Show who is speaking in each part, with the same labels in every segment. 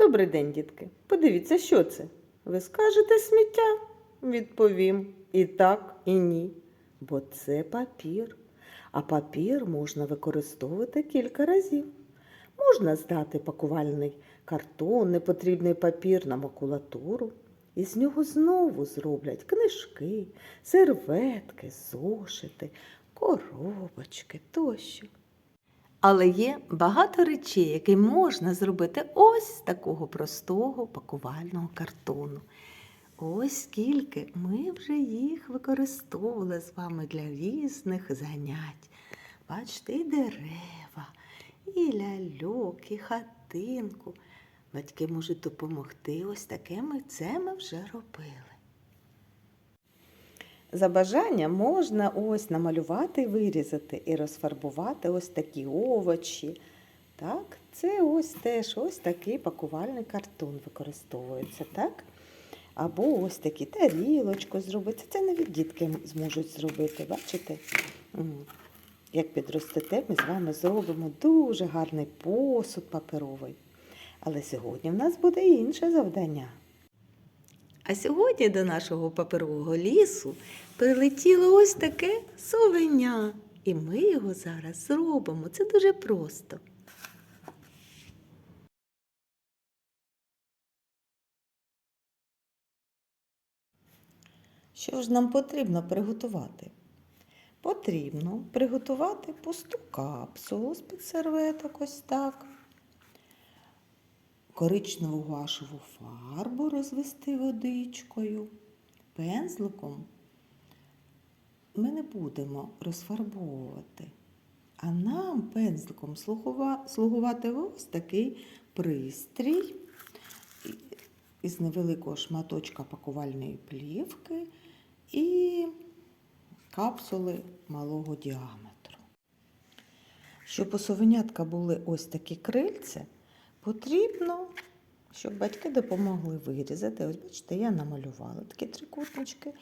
Speaker 1: Добрий день, дітки. Подивіться, що це? Ви скажете сміття? Відповім і так, і ні. Бо це папір. А папір можна використовувати кілька разів. Можна здати пакувальний картон, непотрібний папір на макулатуру. І з нього знову зроблять книжки, серветки, зошити, коробочки тощо. Але є багато речей, які можна зробити ось з такого простого пакувального картону. Ось скільки ми вже їх використовували з вами для різних занять. Бачите, і дерева, і ляльок, і хатинку. Батьки можуть допомогти. Ось таке ми це ми вже робили. За бажанням можна ось намалювати, вирізати і розфарбувати ось такі овочі. Так, це ось теж ось такий пакувальний картон використовується, так? Або ось такі тарілочку зробити. Це навіть дітки зможуть зробити, бачите? Як підростете, ми з вами зробимо дуже гарний посуд паперовий. Але сьогодні в нас буде інше завдання. А сьогодні до нашого паперового лісу прилетіло ось таке совеня. І ми його зараз зробимо. Це дуже просто. Що ж нам потрібно приготувати? Потрібно приготувати пусту капсулу з-під серветок ось так. Коричневу гуашеву фарбу розвести водичкою. Пензликом ми не будемо розфарбовувати. А нам пензликом слугувати ось такий пристрій із невеликого шматочка пакувальної плівки і капсули малого діаметру. Щоб у совенятка були ось такі крильця, потрібно, щоб батьки допомогли вирізати. Ось бачите, я намалювала такі трикутнички,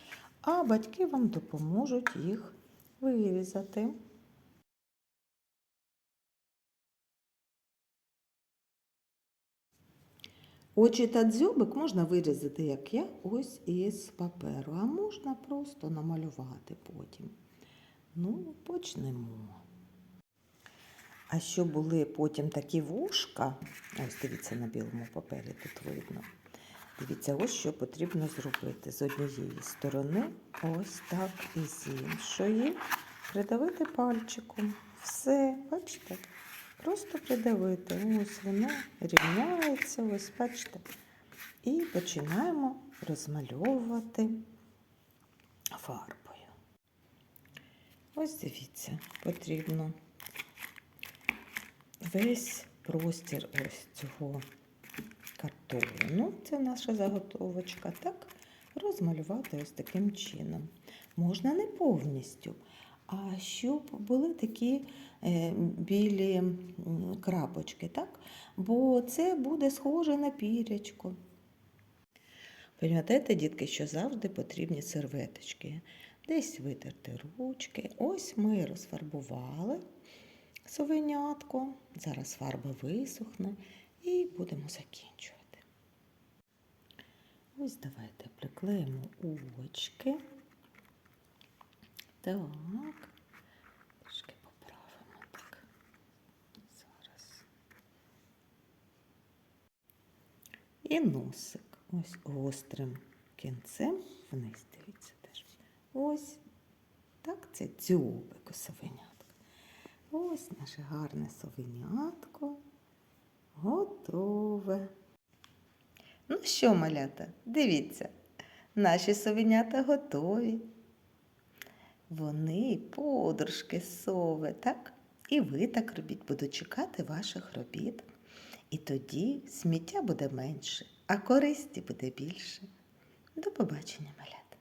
Speaker 1: а батьки вам допоможуть їх вирізати. Очі та дзьобик можна вирізати, як я, ось із паперу, а можна просто намалювати потім. Ну, почнемо. А що були потім такі вушка, ось дивіться на білому папері тут видно. Дивіться, ось що потрібно зробити з однієї сторони, ось так і з іншої. Придавити пальчиком. Все, бачите? Просто придавити. Ось воно рівняється, ось бачите. І починаємо розмальовувати фарбою. Ось дивіться, потрібно весь простір ось цього картону, це наша заготовочка, так, розмалювати ось таким чином. Можна не повністю, а щоб були такі е, білі крапочки, так? бо це буде схоже на пірячко. Пам'ятаєте, дітки, що завжди потрібні серветочки. Десь витерти ручки. Ось ми розфарбували совенятко. Зараз фарба висохне і будемо закінчувати. Ось давайте приклеїмо очки. Так. Трішки поправимо так. Зараз. І носик. Ось гострим кінцем вниз. Дивіться теж. Ось так це дзьобик у совенятка. Ось наше гарне совенятко. Готове. Ну що, малята, дивіться, наші совенята готові. Вони подружки сови, так? І ви так робіть, буду чекати ваших робіт. І тоді сміття буде менше, а користі буде більше. До побачення, малята.